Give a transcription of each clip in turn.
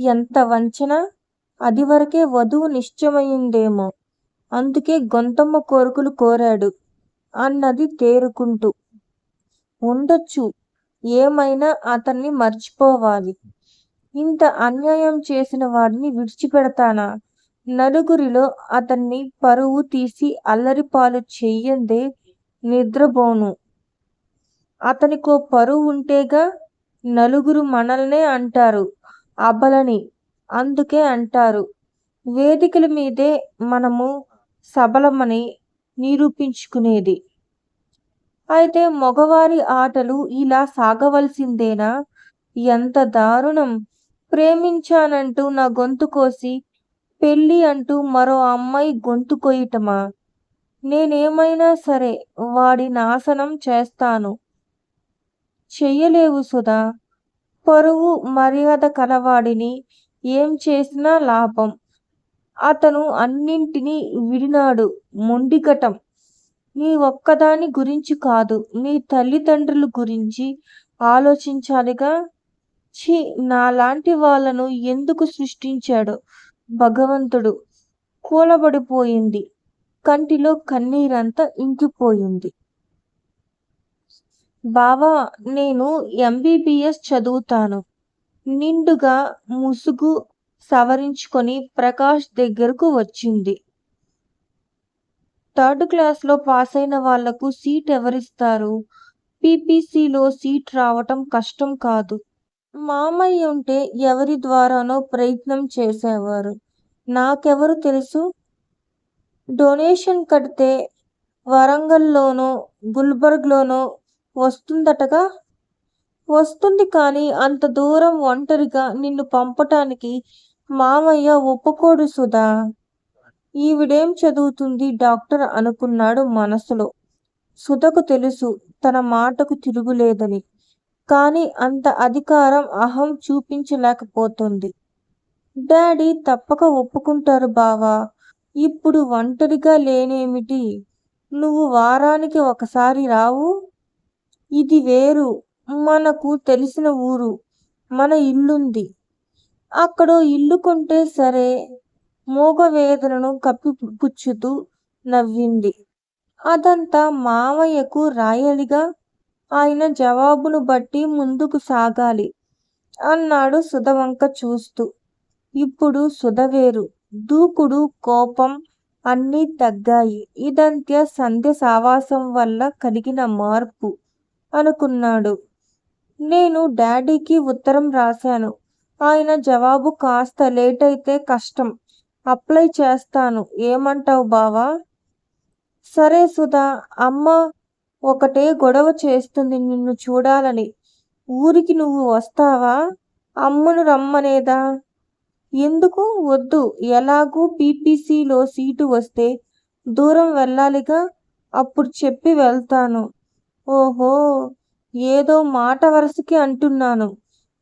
ఎంత వంచన? అది వరకే వధువు నిశ్చయమైందేమో. అందుకే గొంతమ్మ కోరుకులు కోరాడు. అన్నది తేరుకుంటూ. ఉండొచ్చు. ఏమైనా అతన్ని మర్చిపోవాలి. ఇంత అన్యాయం చేసిన వాడిని విడిచిపెడతానా? నలుగురిలో అతన్ని పరువు తీసి అల్లరిపాలు చెయ్యందే నిద్రపోను. అతనికో పరువు ఉంటేగా నలుగురు మనల్నే అంటారు. అబలని అందుకే అంటారు. వేదికల మీదే మనము సబలమని నిరూపించుకునేది. అయితే మగవారి ఆటలు ఇలా సాగవలసిందేనా? ఎంత దారుణం! ప్రేమించానంటూ నా గొంతు కోసి పెళ్ళి అంటూ మరో అమ్మాయి గొంతు కొయ్యటమా? నేనేమైనా సరే వాడి నాశనం చేస్తాను. చెయ్యలేవు సుధా. పొరుగు మర్యాద కలవాడిని ఏం చేసినా లాభం. అతను అన్నింటినీ విడినాడు. మొండిఘటం. నీ ఒక్కదాని గురించి కాదు. నీ తల్లిదండ్రుల గురించి ఆలోచించాలిగా. ఛీ నాలాంటి వాళ్ళను ఎందుకు సృష్టించాడో? భగవంతుడు కూలబడిపోయింది. కంటిలో కన్నీరంతా ఇంకిపోయింది. బావా నేను ఎంబీబీఎస్ చదువుతాను. నిండుగా ముసుగు సవరించుకొని ప్రకాష్ దగ్గరకు వచ్చింది. థర్డ్ క్లాస్లో పాస్ అయిన వాళ్ళకు సీట్ ఎవరిస్తారు? పీపీసీలో సీట్ రావటం కష్టం కాదు. మామయ్య ఉంటే ఎవరి ద్వారానో ప్రయత్నం చేసేవారు. నాకెవరు తెలుసు? డొనేషన్ కడితే వరంగల్లోనో గుల్బర్గ్లోనో వస్తుందటగా? వస్తుంది కానీ అంత దూరం ఒంటరిగా నిన్ను పంపటానికి మామయ్య ఒప్పుకోడు సుధా. ఈవిడేం చదువుతుంది డాక్టర్ అనుకున్నాడు మనసులో. సుధకు తెలుసు తన మాటకు తిరుగులేదని కానీ అంత అధికారం అహం చూపించలేకపోతుంది. డాడీ తప్పక ఒప్పుకుంటారు బావా. ఇప్పుడు ఒంటరిగా లేనేమిటి? నువ్వు వారానికి ఒకసారి రావు? ఇది వేరు. మనకు తెలిసిన ఊరు. మన ఇల్లుంది. అక్కడో ఇల్లు కొంటే సరే మూగవేదనను కప్పిపుచ్చుతూ నవ్వింది. అదంతా మామయ్యకు రాయలిగా. ఆయన జవాబును బట్టి ముందుకు సాగాలి అన్నాడు సుధవంక చూస్తూ. ఇప్పుడు సుధవేరు దూకుడు కోపం అన్నీ తగ్గాయి. ఇదంత్య సంధ్య సావాసం వల్ల కలిగిన మార్పు. అనుకున్నాడు. నేను డాడీకి ఉత్తరం రాశాను. ఆయన జవాబు కాస్త లేట్ అయితే కష్టం. అప్లై చేస్తాను. ఏమంటావు బావా? సరే సుధా అమ్మ ఒకటే గొడవ చేస్తుంది నిన్ను చూడాలని. ఊరికి నువ్వు వస్తావా? అమ్మను రమ్మనేదా? ఎందుకు? వద్దు. ఎలాగూ పీపీసీలో సీటు వస్తే దూరం వెళ్ళాలిగా. అప్పుడు చెప్పి వెళ్తాను. ఓహో ఏదో మాట వరసకి అంటున్నాను.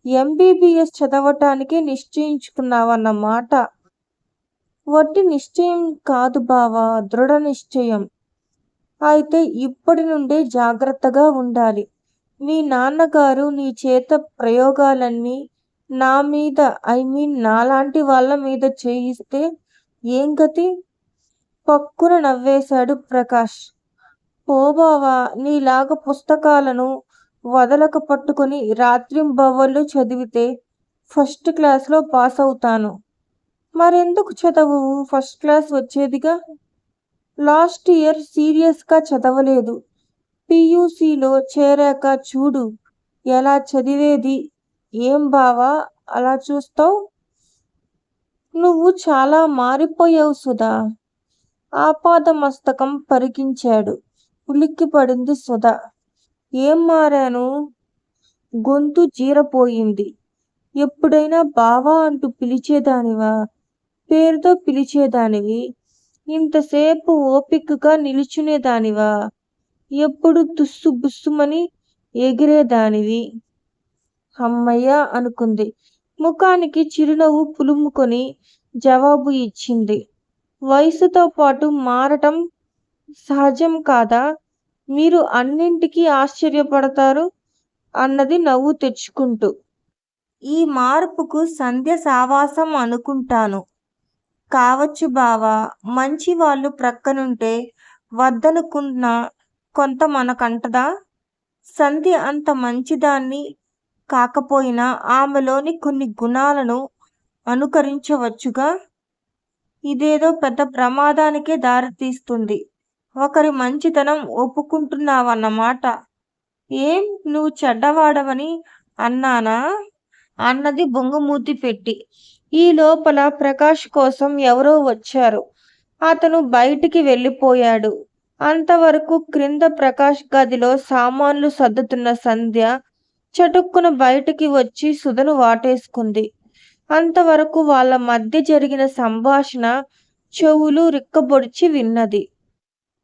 ఎంబీబీఎస్ చదవటానికి నిశ్చయించుకున్నావన్నమాట వట్టి నిశ్చయం కాదు బావా దృఢ నిశ్చయం. అయితే ఇప్పటి నుండే జాగ్రత్తగా ఉండాలి. మీ నాన్నగారు నీ చేత ప్రయోగాలన్నీ నా మీద ఐ మీన్ నాలాంటి వాళ్ళ మీద చేయిస్తే ఏం గతి? పక్కున నవ్వేశాడు ప్రకాష్. పోబావా నీలాగ పుస్తకాలను వదలక పట్టుకొని రాత్రింబవళ్ళు చదివితే ఫస్ట్ క్లాస్లో పాస్ అవుతాను మరెందుకు చదవు? ఫస్ట్ క్లాస్ వచ్చేదిగా? లాస్ట్ ఇయర్ సీరియస్గా చదవలేదు. పియూసీలో చేరాక చూడు ఎలా చదివేది? ఏం బావా అలా చూస్తావు? నువ్వు చాలా మారిపోయావు సుధా. ఆపాదమస్తకం పరికించాడు. ఉలిక్కిపడింది సుధ. ఏం మారాను? గొంతు జీరపోయింది. ఎప్పుడైనా బావా అంటూ పిలిచేదానివా? పేరుతో పిలిచేదానివి? ఇంతసేపు ఓపికగా నిలుచునేదానివా? ఎప్పుడు తుస్సు బుస్సుమని ఎగిరేదానివి? అమ్మయ్య అనుకుంది. ముఖానికి చిరునవ్వు పులుముకొని జవాబు ఇచ్చింది. వయసుతో పాటు మారటం సహజం కాదా? మీరు అన్నింటికీ ఆశ్చర్యపడతారు అన్నది నవ్వు తెచ్చుకుంటూ. ఈ మార్పుకు సంధ్య సావాసం అనుకుంటాను. కావచ్చు బావా మంచి వాళ్ళు ప్రక్కనుంటే వద్దనుకున్న కొంత మనకంటదా సంధ్య అంత మంచిదాన్ని కాకపోయినా ఆమెలోని కొన్ని గుణాలను అనుకరించవచ్చుగా? ఇదేదో పెద్ద ప్రమాదానికే దారితీస్తుంది. ఒకరి మంచితనం ఒప్పుకుంటున్నావన్నమాట. ఏం నువ్వు చెడ్డవాడవని అన్నానా? అన్నది బొంగుమూతి పెట్టి. ఈ లోపల ప్రకాష్ కోసం ఎవరో వచ్చారు. అతను బయటికి వెళ్ళిపోయాడు. అంతవరకు క్రింద ప్రకాష్ గదిలో సామాన్లు సర్దుతున్న సంధ్య చటుక్కున బయటికి వచ్చి సుధను వాటేసుకుంది. అంతవరకు వాళ్ళ మధ్య జరిగిన సంభాషణ చెవులు రిక్కబొడిచి విన్నది.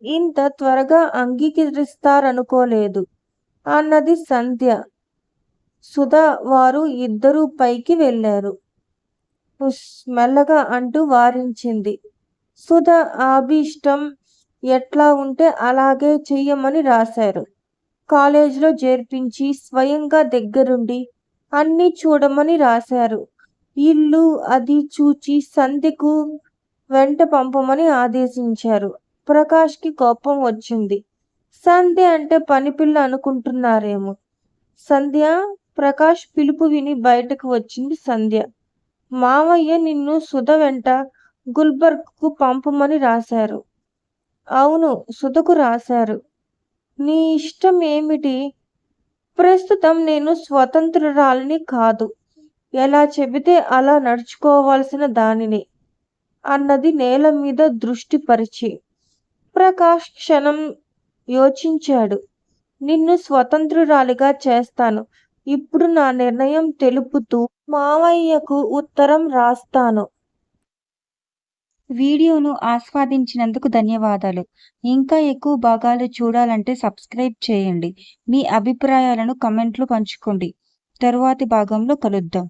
ఇంత త్వరగా అంగీకరిస్తారనుకోలేదు. అన్నది సంధ్య. సుధా వారు ఇద్దరూ పైకి వెళ్ళారు. మెల్లగా అంటూ వారించింది. సుధ ఆభీష్టం ఎట్లా ఉంటే అలాగే చెయ్యమని రాశారు. కాలేజీలో చేర్పించి స్వయంగా దగ్గరుండి అన్నీ చూడమని రాశారు. ఇల్లు అది చూచి సంధ్యకు వెంట పంపమని ఆదేశించారు. ప్రకాష్కి కోపం వచ్చింది. సంధ్య అంటే పనిపిల్ల అనుకుంటున్నారేమో. సంధ్య ప్రకాష్ పిలుపు విని బయటకు వచ్చింది సంధ్య. మావయ్య నిన్ను సుధ వెంట గుల్బర్గ్కు పంపమని రాశారు. అవును సుధకు రాశారు. నీ ఇష్టం ఏమిటి? ప్రస్తుతం నేను స్వతంత్రురాలిని కాదు. ఎలా చెబితే అలా నడుచుకోవాల్సిన దానిని అన్నది నేల మీద దృష్టి పరిచి ప్రకాష్ క్షణం యోచించాడు. నిన్ను స్వతంత్రురాలిగా చేస్తాను. ఇప్పుడు నా నిర్ణయం తెలుపుతూ మావయ్యకు ఉత్తరం రాస్తాను. వీడియోను ఆస్వాదించినందుకు ధన్యవాదాలు. ఇంకా ఎక్కువ భాగాలు చూడాలంటే సబ్స్క్రైబ్ చేయండి. మీ అభిప్రాయాలను కమెంట్లో పంచుకోండి. తరువాతి భాగంలో కలుద్దాం.